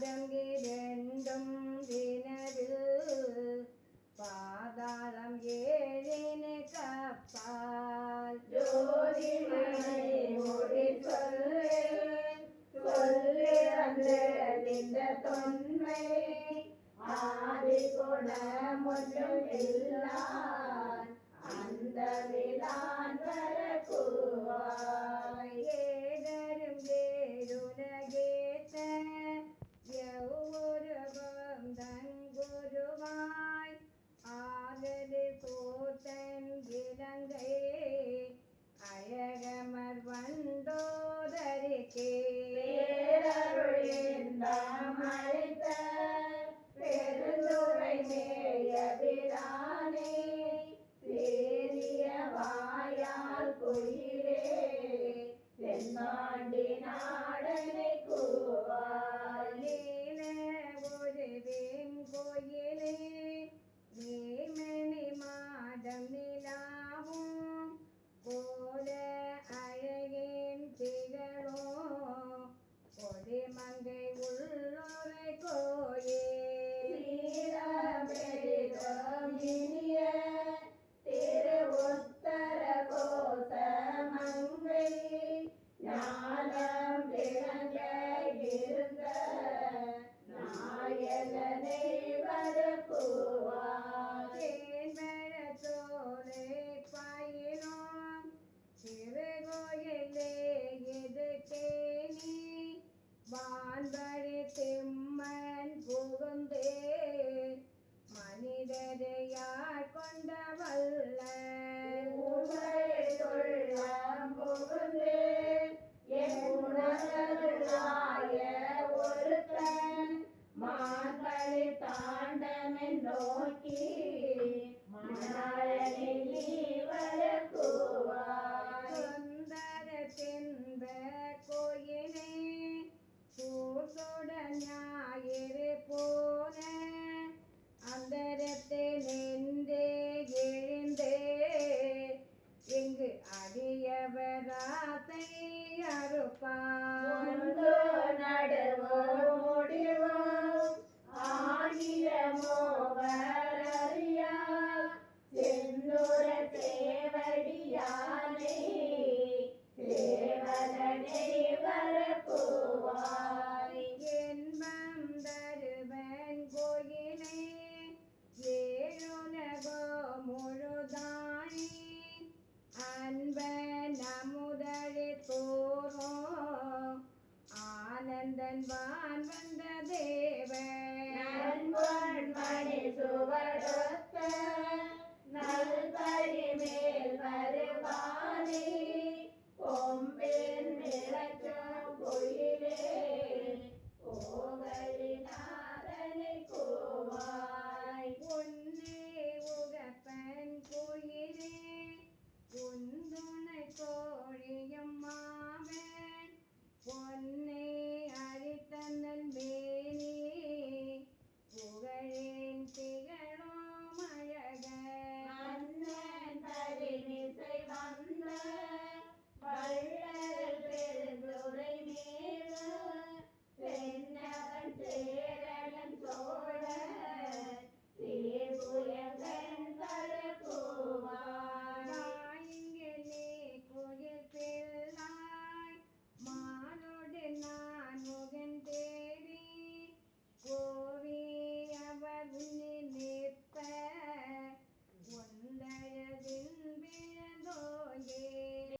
அடங்கிடெண்டும் தினது பாதாளம் ஏழினு கப்பால். ஜோதி மணி மொழி சொல்லே சொல்லி அந்த தொன்மை. ஆதி கூட முற்றும் இல்லான் அந்த விதான் வரக்குவார். பேரருளிந்தமளித்த பெருந்துரை மேயபிரானே சேரிய வாயால் குயிலே தென்னாண்டி நாடனை கூவாய் நீல ஒரு மான்களை தாண்டமென் நோக்கி மணாளனை நீ வரக்கூவாய் சுந்தர தென்ப கோயிலே கூட்டோட ஞாயிறு போன அந்தரத்தை நின்றே எழுந்தே இங்கு அடியவராசை அறுப்பான் முன்பு ஆகியமோ செந்தூர சேவடியானே சேவலனை வரப்போவாய். என்பம் தருவன் கோயிலே ஏழுலகோ முழுதானே அன்பன் அமுதழி தோறோ ஆனந்தன் வான் வந்த தேவன் one born, one is overdosed. வந்த வள்ளல் பெருந்துரை மேல